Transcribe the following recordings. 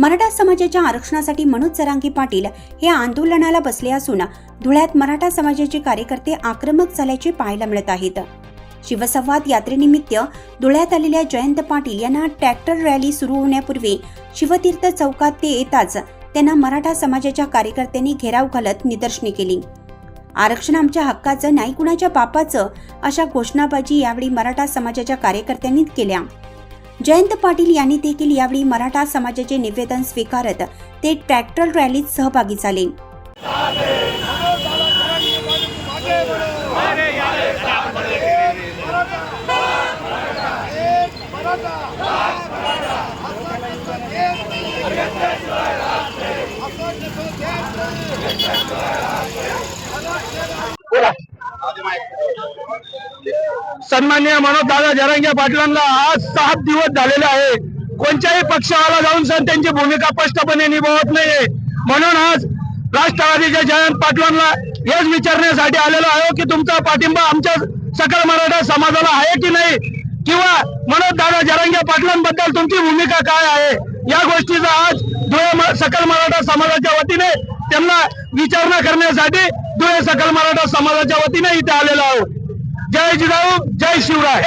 मराठा समाजाच्या आरक्षणासाठी मनोज सरांगी पाटील हे आंदोलनाला बसले असून धुळ्यात मराठा समाजाचे कार्यकर्ते आक्रमक झाल्याचे पाहायला मिळत आहेत. शिवसंवाद यात्रेनिमित्त धुळ्यात आलेल्या जयंत पाटील यांना ट्रॅक्टर रॅली सुरू होण्यापूर्वी शिवतीर्थ चौकात ते येताच त्यांना मराठा समाजाच्या कार्यकर्त्यांनी घेराव घालत निदर्शने केली. आरक्षण आमच्या हक्काचं नाही कुणाच्या बापाचं अशा घोषणाबाजी यावेळी मराठा समाजाच्या कार्यकर्त्यांनी केल्या. जयंत पाटील यांनी देखील यावेळी मराठा समाजाचे निवेदन स्वीकारत ते ट्रॅक्टर रॅलीत सहभागी झाले. सन्मान्य मनोजदादा जरांगे पाटलांना आज सात दिवस झालेले आहे. कोणत्याही पक्षाला जाऊन सण त्यांची भूमिका स्पष्टपणे निभावत नाहीये. म्हणून आज राष्ट्रवादीच्या जयंत पाटलांना हेच विचारण्यासाठी आलेलो आहे की तुमचा पाठिंबा आमच्या सकल मराठा समाजाला आहे की नाही? किंवा मनोजदादा जरांगे पाटलांबद्दल तुमची भूमिका काय आहे? या गोष्टीचा आज धुळे सकल मराठा समाजाच्या वतीने त्यांना विचारणा करण्यासाठी धुळे सकल मराठा समाजाच्या वतीने इथे आलेलो आहोत. जय जिजाऊ जय शिवराय.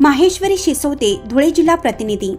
माहेश्वरी शिसोते धुळे जिल्हा प्रतिनिधी.